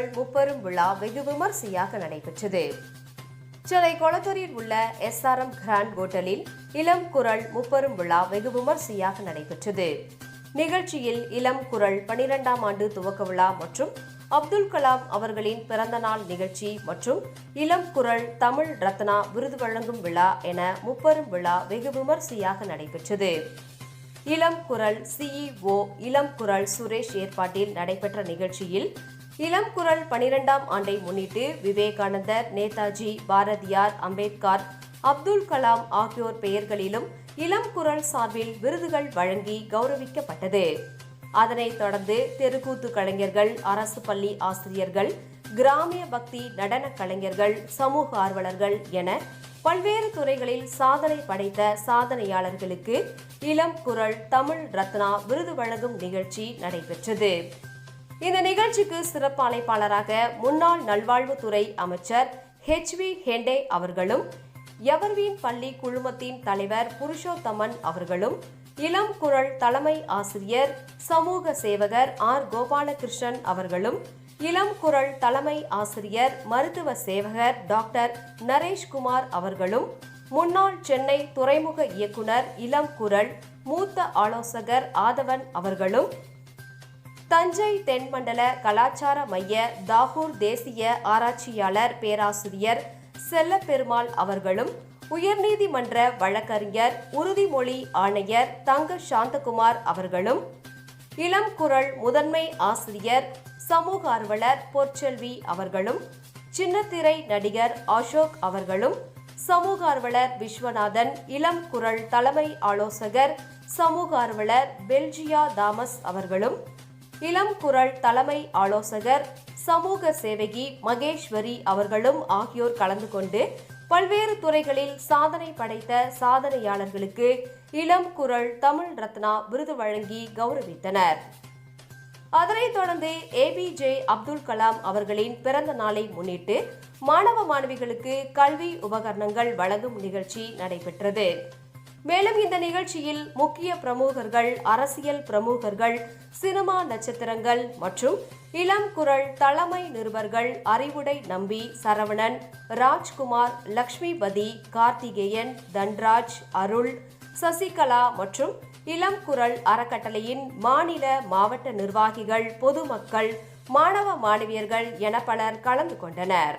வழங்கும் விழா வெகு விமர்சையாக நடைபெற்றது. சென்னை கொளத்தூரில் உள்ள எஸ்ஆர்எம் கிராண்ட் ஹோட்டலில் இளம் குரல் முப்பெரும் விழா வெகு விமர்சையாக நடைபெற்றது. நிகழ்ச்சியில் இளம் குரல் பனிரெண்டாம் ஆண்டு துவக்க விழா மற்றும் அப்துல் கலாம் அவர்களின் பிறந்தநாள் நிகழ்ச்சி மற்றும் இளம் குரல் தமிழ் ரத்னா விருது வழங்கும் விழா என முப்பெரும் விழா வெகு விமர்சையாக நடைபெற்றது. இளம் குரல் சிஇஓ இளம் குரல் சுரேஷ் ஏற்பாட்டில் நடைபெற்ற நிகழ்ச்சியில் இளம் குரல் பனிரெண்டாம் ஆண்டை முன்னிட்டு விவேகானந்தர் நேதாஜி பாரதியார் அம்பேத்கர் அப்துல் கலாம் ஆகியோர் பெயர்களிலும் இளம் குரல் சார்பில் விருதுகள் வழங்கி கௌரவிக்கப்பட்டது. அதனைத் தொடர்ந்து தெருக்கூத்து கலைஞர்கள் அரசு பள்ளி ஆசிரியர்கள் கிராமிய பக்தி நடன கலைஞர்கள் சமூக ஆர்வலர்கள் என பல்வேறு துறைகளில் சாதனை படைத்த சாதனையாளர்களுக்கு இளம் குரல் தமிழ் ரத்னா விருது வழங்கும் நிகழ்ச்சி நடைபெற்றது. இந்த நிகழ்ச்சிக்கு சிறப்பு அழைப்பாளராக முன்னாள் நல்வாழ்வுத்துறை அமைச்சர் ஹெச் வி ஹெண்டே அவர்களும் எவர்வீன் பள்ளி குழுமத்தின் தலைவர் புருஷோத்தமன் அவர்களும் இளம் குரல் தலைமை ஆசிரியர் சமூக சேவகர் ஆர் கோபாலகிருஷ்ணன் அவர்களும் இளம் குரல் தலைமை ஆசிரியர் மருத்துவ சேவகர் டாக்டர் நரேஷ்குமார் அவர்களும் முன்னாள் சென்னை துறைமுக இயக்குனர் இளம் குரல் மூத்த ஆலோசகர் ஆதவன் அவர்களும் தஞ்சை தென்மண்டல கலாச்சார மைய தாகூர் தேசிய ஆராய்ச்சியாளர் பேராசிரியர் செல்லப்பெருமாள் அவர்களும் உயர்நீதிமன்ற வழக்கறிஞர் உறுதிமொழி ஆணையர் தங்க சாந்தகுமார் அவர்களும் இளம் குரல் முதன்மை ஆசிரியர் சமூக ஆர்வலர் பொற்செல்வி அவர்களும் சின்னத்திரை நடிகர் அசோக் அவர்களும் சமூக ஆர்வலர் விஸ்வநாதன் இளம் குரல் தலைமை ஆலோசகர் சமூக ஆர்வலர் பெல்ஜியா தாமஸ் அவர்களும் இளம் குரல் தலைமை ஆலோசகர் சமூக சேவகி மகேஸ்வரி அவர்களும் ஆகியோர் கலந்து கொண்டு பல்வேறு துறைகளில் சாதனை படைத்த சாதனையாளர்களுக்கு இளம் குரல் தமிழ் ரத்னா விருது வழங்கி கௌரவித்தனர். அதனைத் தொடர்ந்து ஏபிஜே அப்துல் கலாம் அவர்களின் பிறந்த நாளை முன்னிட்டு மாணவ மாணவிகளுக்கு கல்வி உபகரணங்கள் வழங்கும் நிகழ்ச்சி நடைபெற்றது. மேலும் இந்த நிகழ்ச்சியில் முக்கிய பிரமுகர்கள் அரசியல் பிரமுகர்கள் சினிமா நட்சத்திரங்கள் மற்றும் இளம் குரல் தலைமை நிருபர்கள் அறிவுடை நம்பி சரவணன் ராஜ்குமார் லக்ஷ்மிபதி கார்த்திகேயன் தன்ராஜ் அருள் சசிகலா மற்றும் இளம் குரல் அறக்கட்டளையின் மாநில மாவட்ட நிர்வாகிகள் பொதுமக்கள் மாணவ மாணவியர்கள் என பலர் கலந்து கொண்டனர்.